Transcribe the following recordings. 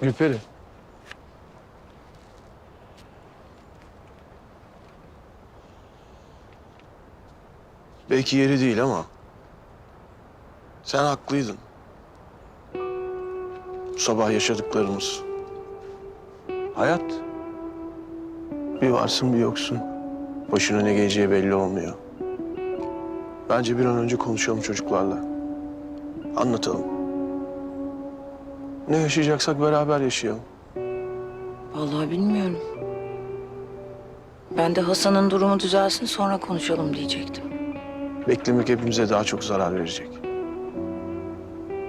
Gülperi. Belki yeri değil ama sen haklıydın. Bu sabah yaşadıklarımız. Hayat. Bir varsın bir yoksun. Başına ne geleceği belli olmuyor. Bence bir an önce konuşalım çocuklarla. Anlatalım. Ne yaşayacaksak beraber yaşayalım. Vallahi bilmiyorum. Ben de Hasan'ın durumu düzelsin sonra konuşalım diyecektim. Beklemek hepimize daha çok zarar verecek.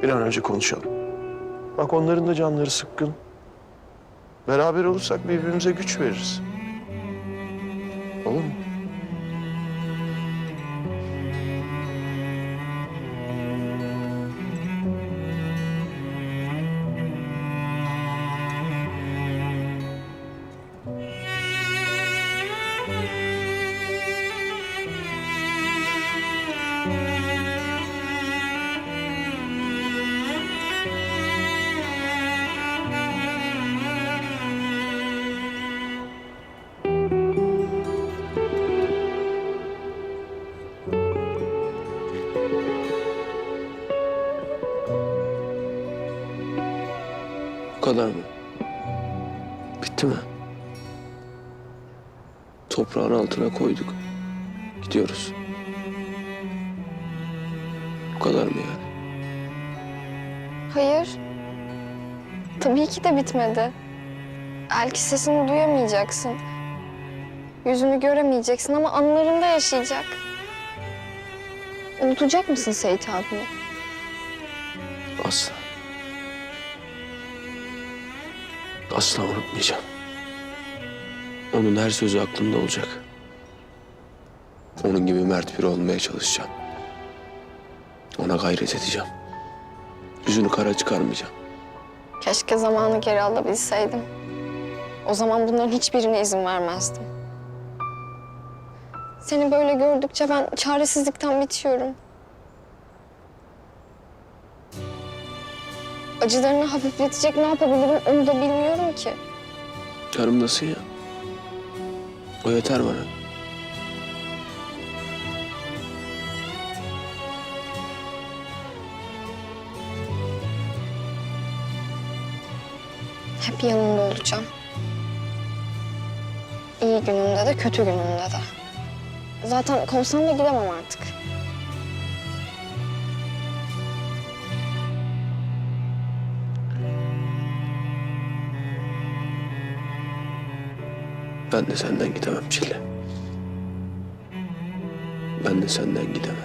Bir an önce konuşalım. Bak onların da canları sıkkın. Beraber olursak birbirimize güç veririz. Olur mu? Kadar mı? Bitti mi? Toprağın altına koyduk. Gidiyoruz. Bu kadar mı yani? Hayır. Tabii ki de bitmedi. Belki sesini duyamayacaksın. Yüzünü göremeyeceksin ama anılarında yaşayacak. Unutacak mısın Seyit abini? Asla. Asla unutmayacağım. Onun her sözü aklımda olacak. Onun gibi mert biri olmaya çalışacağım. Ona gayret edeceğim. Yüzünü kara çıkarmayacağım. Keşke zamanı geri alabilseydim. O zaman bunların hiçbirine izin vermezdim. Seni böyle gördükçe ben çaresizlikten bitiyorum. Acılarını hafifletecek ne yapabilirim onu da bilmiyorum ki. Yanımdasın ya. O yeter bana. Hep yanında olacağım. İyi gününde de kötü gününde de. Zaten kovsan da gidemem artık. Ben de senden gidemem Çile. Ben de senden gidemem.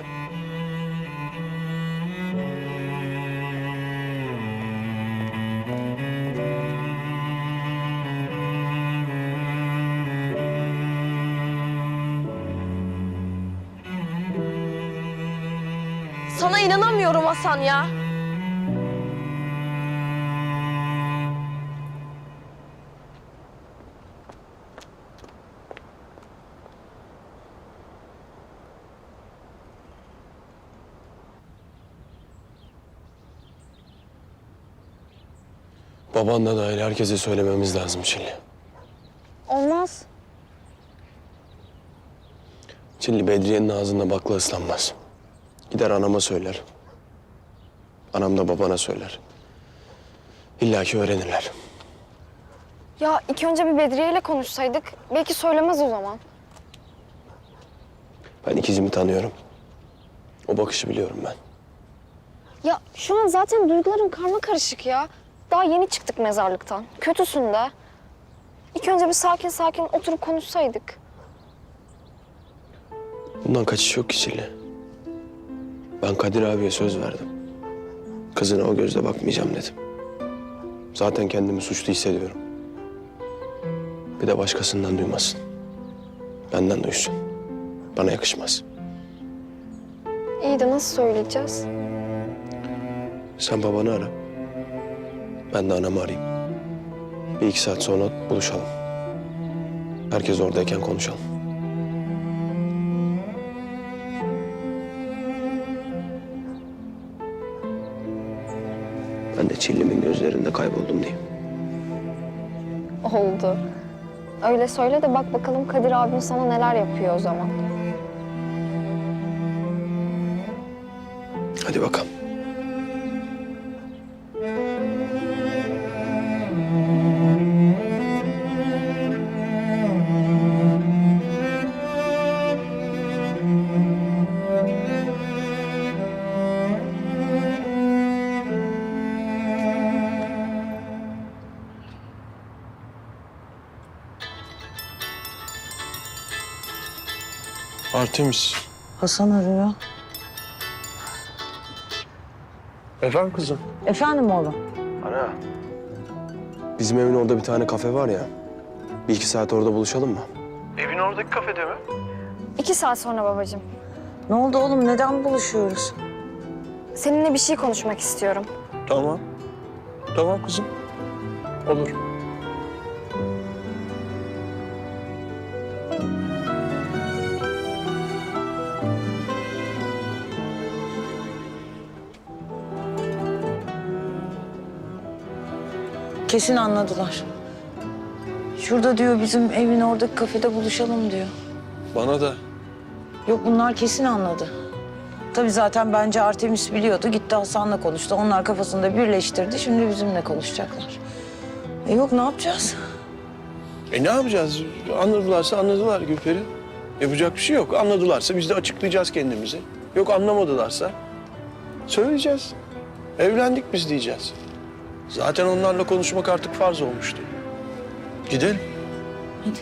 Sana inanamıyorum Hasan ya. Babanla dahil herkese söylememiz lazım Çilli. Olmaz. Çilli Bedriye'nin ağzında bakla ıslanmaz. Gider anama söyler. Anam da babana söyler. İlla ki öğrenirler. Ya ilk önce bir Bedriye ile konuşsaydık belki söylemez o zaman. Ben ikizimi tanıyorum. O bakışı biliyorum ben. Ya şu an zaten duyguların karma karışık ya. Daha yeni çıktık mezarlıktan. Kötüsün de. İlk önce bir sakin sakin oturup konuşsaydık. Bundan kaçış yok ki Çilli. Ben Kadir abiye söz verdim. Kızına o gözle bakmayacağım dedim. Zaten kendimi suçlu hissediyorum. Bir de başkasından duymasın. Benden duysun. Bana yakışmaz. İyi de nasıl söyleyeceğiz? Sen babanı ara. Ben de anamı arayayım. Bir iki saat sonra buluşalım. Herkes oradayken konuşalım. Ben de Çillim'in gözlerinde kayboldum diyeyim. Oldu. Öyle söyle de bak bakalım Kadir abin sana neler yapıyor o zaman. Hadi bakalım. Artemis. Hasan arıyor. Efendim kızım? Efendim oğlum? Ana. Bizim evin orada bir tane kafe var ya. Bir iki saat orada buluşalım mı? Evin oradaki kafede mi? İki saat sonra babacığım. Ne oldu oğlum? Neden buluşuyoruz? Seninle bir şey konuşmak istiyorum. Tamam. Tamam kızım. Olur. Kesin anladılar. Şurada diyor bizim evin oradaki kafede buluşalım diyor. Bana da. Yok bunlar kesin anladı. Tabii zaten bence Artemis biliyordu. Gitti Hasan'la konuştu. Onlar kafasında birleştirdi. Şimdi bizimle konuşacaklar. E yok ne yapacağız? E ne yapacağız? Anladılarsa anladılar Gülperi. Yapacak bir şey yok. Anladılarsa biz de açıklayacağız kendimizi. Yok anlamadılarsa söyleyeceğiz. Evlendik biz diyeceğiz. Zaten onlarla konuşmak artık farz olmuştu. Gidelim. Hadi.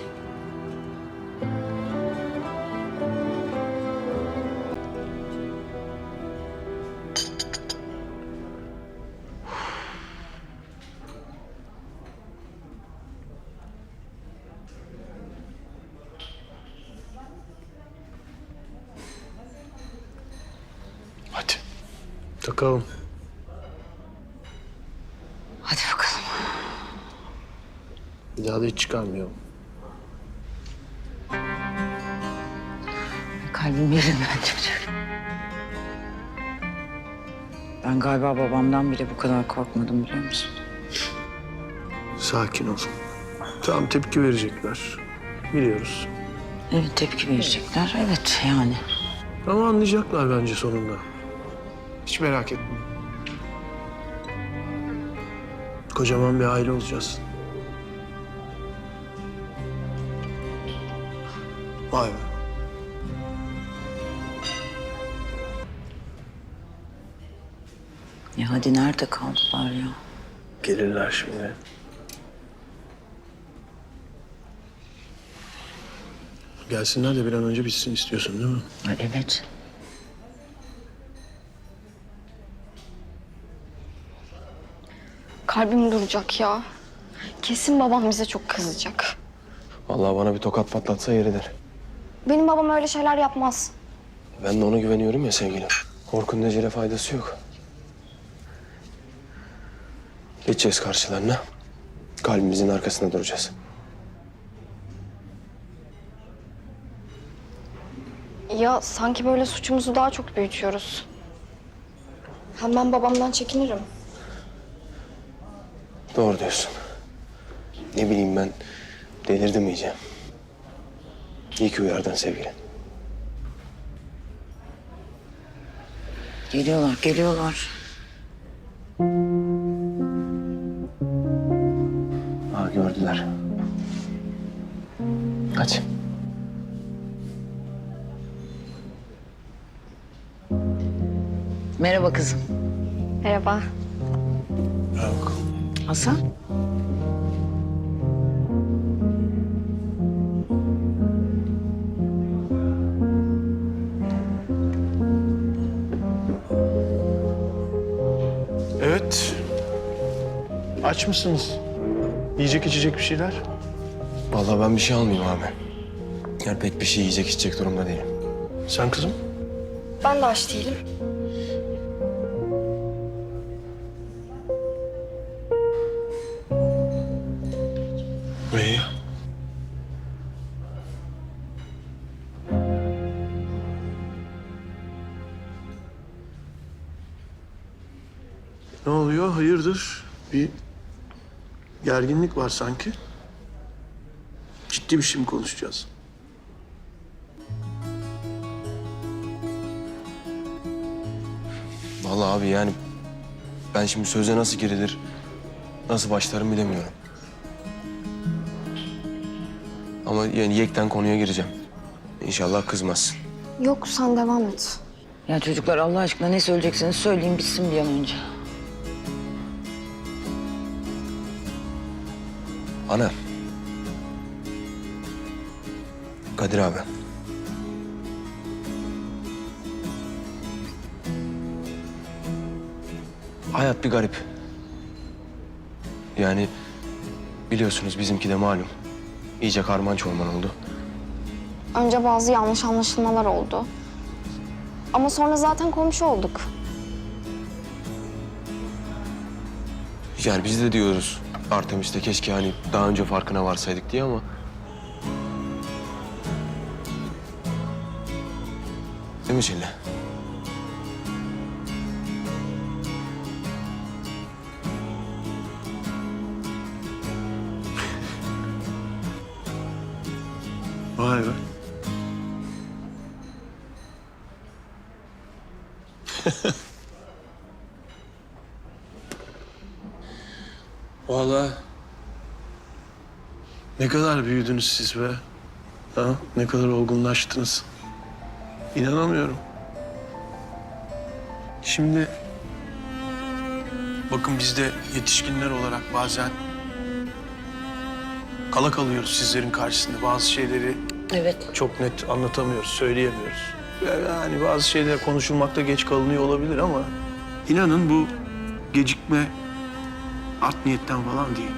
Hadi. Takalım. Hadi bakalım. Da hiç çıkarmayalım. Kalbim yerinden çocuk. Ben galiba babamdan bile bu kadar korkmadım biliyor musun? Sakin ol. Tamam tepki verecekler. Biliyoruz. Evet tepki verecekler. Evet yani. Ama anlayacaklar bence sonunda. Hiç merak etme. Kocaman bir aile olacağız. Vay be. Ya hadi nerede kaldılar ya? Gelirler şimdi. Gelsinler de bir an önce bitsin istiyorsun değil mi? Ay, Evet. Kalbim duracak ya. Kesin babam bize çok kızacak. Vallahi bana bir tokat patlatsa yeridir. Benim babam öyle şeyler yapmaz. Ben de ona güveniyorum ya sevgilim. Korkunun ecele faydası yok. Geçeceğiz karşılarına. Kalbimizin arkasında duracağız. Ya sanki böyle suçumuzu daha çok büyütüyoruz. Hem ben babamdan çekinirim. Doğru diyorsun. Ne bileyim ben delirdim iyice. İyi ki uyardın sevgilim. Geliyorlar, geliyorlar. Ha gördüler. Kaç. Merhaba kızım. Merhaba. Yok. Hasan? Aç mısınız? Yiyecek içecek bir şeyler? Vallahi ben bir şey almayayım abi. Yani pek bir şey yiyecek içecek durumda değilim. Sen kızım? Ben de aç değilim. İyi. Ne oluyor? Hayırdır? Gerginlik var sanki. Ciddi bir şey mi konuşacağız? Vallahi abi yani ben şimdi söze nasıl girilir, nasıl başlarım bilemiyorum. Ama yani yekten konuya gireceğim. İnşallah kızmazsın. Yok sen devam et. Ya çocuklar Allah aşkına ne söyleyeceksiniz söyleyin bitsin bir an önce. Ana. Kadir abi. Hayat bir garip. Yani biliyorsunuz bizimki de malum. İyice karman çorman oldu. Önce bazı yanlış anlaşılmalar oldu. Ama sonra zaten komşu olduk. Yani biz de diyoruz Artemis'te keşke hani daha önce farkına varsaydık diye ama... Değil mi Şille? Kadar büyüdünüz siz be. Ha? Ne kadar olgunlaştınız. İnanamıyorum. Şimdi bakın biz de yetişkinler olarak bazen kala kalıyoruz sizlerin karşısında. Bazı şeyleri Evet. çok net anlatamıyoruz, söyleyemiyoruz. Yani bazı şeyler konuşulmakta geç kalınıyor olabilir ama inanın bu gecikme art niyetten falan değil.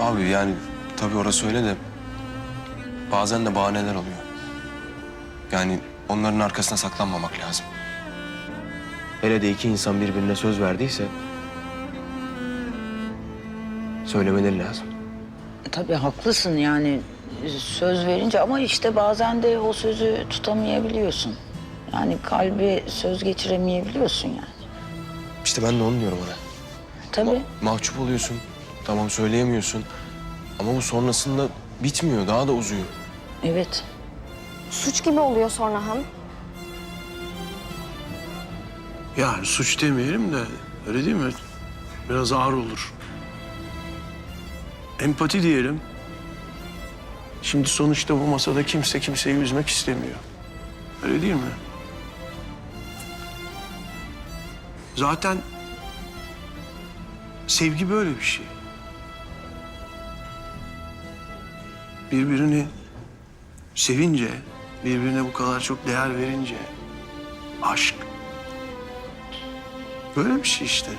Abi yani tabii orası öyle de bazen de bahaneler oluyor. Yani onların arkasına saklanmamak lazım. Hele de iki insan birbirine söz verdiyse söylemeleri lazım. Tabii haklısın yani söz verince ama işte bazen de o sözü tutamayabiliyorsun. Yani kalbi söz geçiremeyebiliyorsun yani. İşte ben de onu diyorum ona. Tabii. Mahcup oluyorsun. Tamam söyleyemiyorsun. Ama bu sonrasında bitmiyor, daha da uzuyor. Evet. Suç gibi oluyor sonra hem. Yani suç demeyelim de öyle değil mi? Biraz ağır olur. Empati diyelim. Şimdi sonuçta bu masada kimse kimseyi üzmek istemiyor. Öyle değil mi? Zaten sevgi böyle bir şey. Birbirini sevince, birbirine bu kadar çok değer verince aşk Böyle bir şey işte.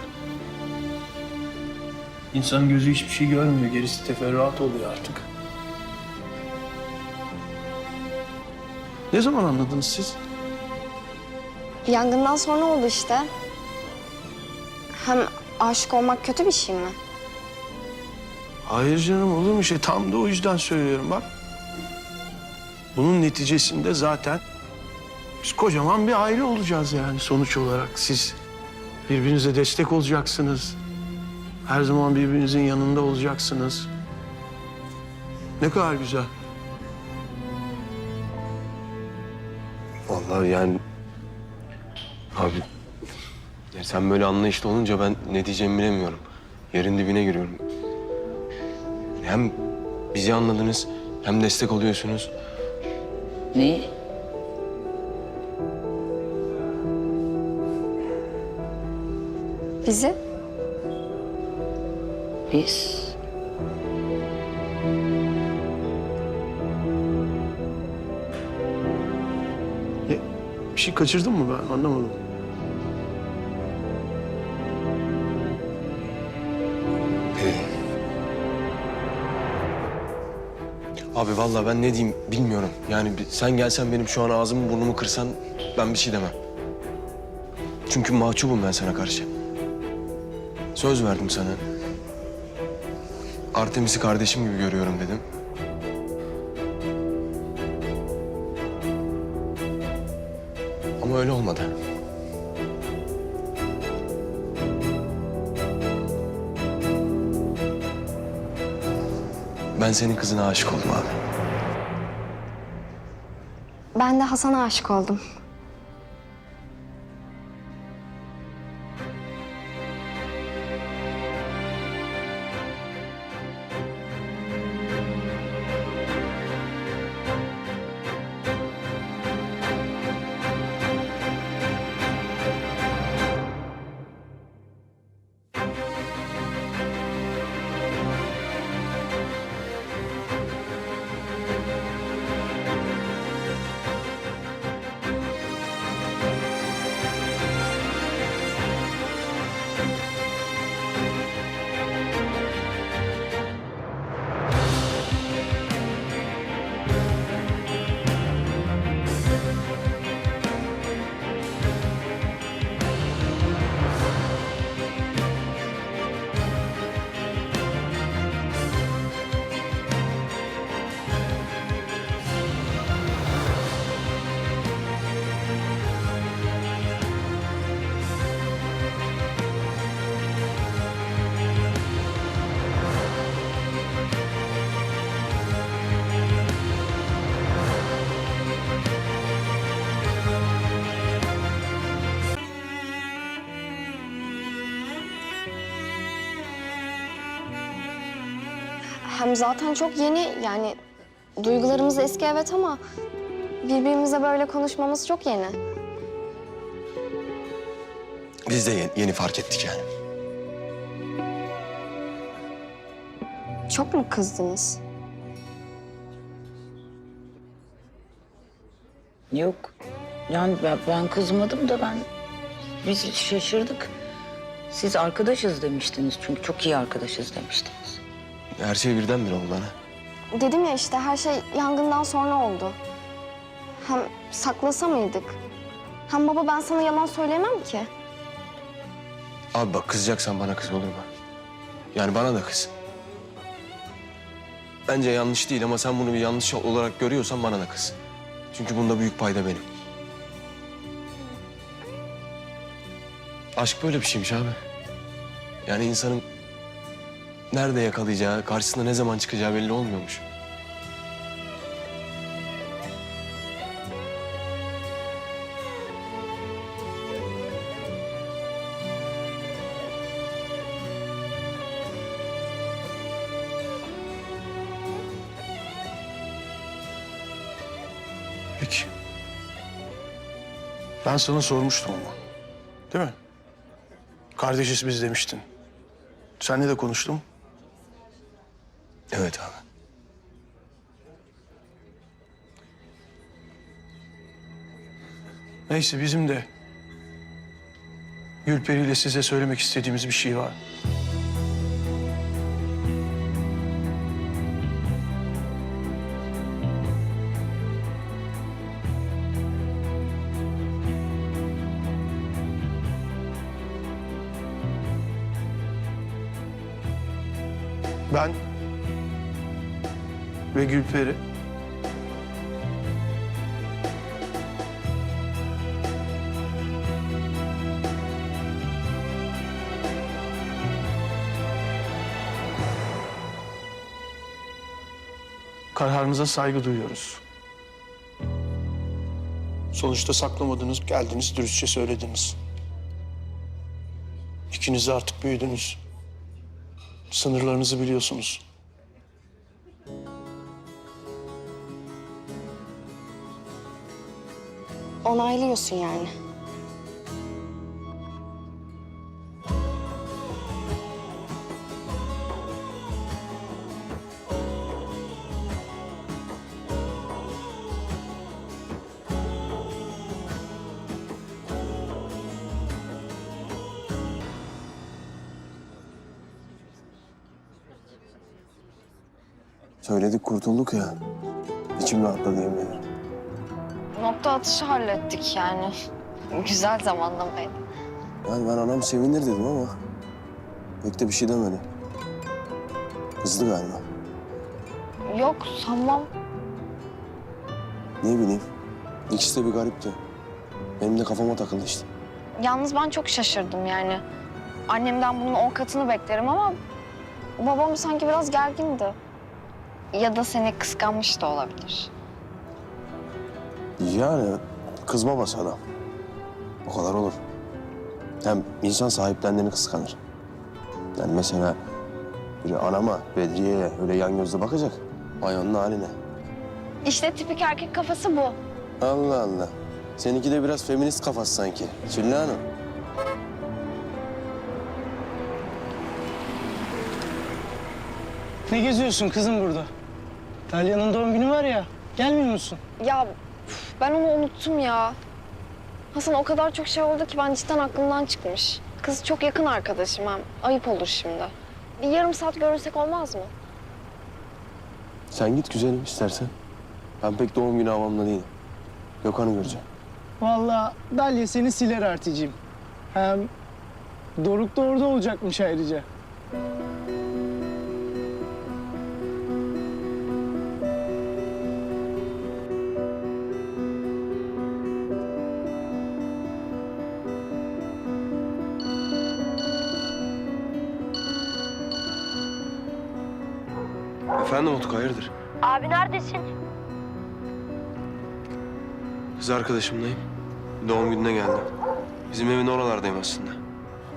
İnsanın gözü hiçbir şey görmüyor. Gerisi teferruat oluyor artık. Ne zaman anladınız siz? Yangından sonra oldu işte. Hem aşık olmak kötü bir şey mi? Hayır canım olur mu şey? Tam da o yüzden söylüyorum bak. Bunun neticesinde zaten biz kocaman bir aile olacağız yani sonuç olarak. Siz birbirinize destek olacaksınız. Her zaman birbirinizin yanında olacaksınız. Ne kadar güzel. Vallahi yani... Abi... ya sen böyle anlayışlı olunca ben ne diyeceğimi bilemiyorum. Yerin dibine giriyorum. Hem bizi anladınız hem destek oluyorsunuz. Ne? Bizi? Biz? Ne, bir şey kaçırdın mı ben anlamadım. Abi vallahi ben ne diyeyim bilmiyorum. Yani sen gelsen benim şu an ağzımı burnumu kırsan ben bir şey demem. Çünkü mahcubum ben sana karşı. Söz verdim sana. Artemis'i kardeşim gibi görüyorum dedim. Ama öyle olmadı. Ben senin kızına aşık oldum abi. Ben de Hasan'a aşık oldum. Hem zaten çok yeni yani duygularımız eski evet ama birbirimize böyle konuşmamız çok yeni. Biz de yeni, yeni fark ettik yani. Çok mu kızdınız? Yok. Yani ben, ben kızmadım da ben... Biz şaşırdık. Siz arkadaşız demiştiniz çünkü çok iyi arkadaşız demiştiniz. Her şey birdenbire oldu ana. Dedim ya işte her şey yangından sonra oldu. Hem saklasa mıydık? Hem baba ben sana yalan söyleyemem ki. Abi bak kızacaksan bana kız olur mu? Yani bana da kız. Bence yanlış değil ama sen bunu bir yanlış olarak görüyorsan bana da kız. Çünkü bunda büyük payda benim. Aşk böyle bir şeymiş abi. Yani insanın nerede yakalayacağı, karşısına ne zaman çıkacağı belli olmuyormuş. Peki. Ben sana sormuştum ama. Değil mi? Kardeşiz biz demiştin. Seninle de konuştum. Evet abi. Neyse bizim de Gülperi ile size söylemek istediğimiz bir şey var. Ben ve Gülperi kararınıza saygı duyuyoruz. Sonuçta saklamadınız, geldiniz, dürüstçe söylediniz. İkiniz de artık büyüdünüz. Sınırlarınızı biliyorsunuz. Onaylıyorsun yani. Söyledik kurtulduk ya. İçim rahatladı yemin ederim. Nokta atışı hallettik yani. Güzel zamanlamaydı. Yani ben anam sevinir dedim ama pek de bir şey demedi. Kızdı galiba. Yok sanmam. Ne bileyim. İkisi de bir garipti. Benim de kafama takıldı işte. Yalnız ben çok şaşırdım yani. Annemden bunun on katını beklerim ama babam sanki biraz gergindi. Ya da seni kıskanmış da olabilir. Yani kız babası adam. O kadar olur. Hem insan sahiplendiğini kıskanır. Yani mesela biri anama, Bedriye'ye öyle yan gözle bakacak. Vay onun haline. İşte tipik erkek kafası bu. Allah Allah. Seninki de biraz feminist kafası sanki. Sülle Hanım. Ne geziyorsun kızım burada? Talya'nın doğum günü var ya. Gelmiyor musun? Ya ben onu unuttum ya. Hasan o kadar çok şey oldu ki ben cidden aklımdan çıkmış. Kız çok yakın arkadaşım hem. Ayıp olur şimdi. Bir yarım saat görünsek olmaz mı? Sen git güzelim istersen. Ben pek doğum günü havamda değilim. Gökhan'ı göreceğim. Vallahi Dalya seni siler Articim. Hem Doruk da orada olacakmış ayrıca. Efendim Utku hayırdır? Abi neredesin? Kız arkadaşımdayım. Doğum gününe geldim. Bizim evin oralardayım aslında.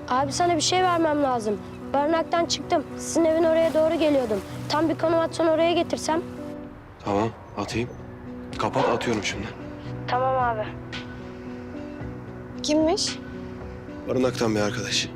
Abi sana bir şey vermem lazım. Barınaktan çıktım. Sizin evin oraya doğru geliyordum. Tam bir konum atsan oraya getirsem. Tamam atayım. Kapat atıyorum şimdi. Tamam abi. Kimmiş? Barınaktan bir arkadaş.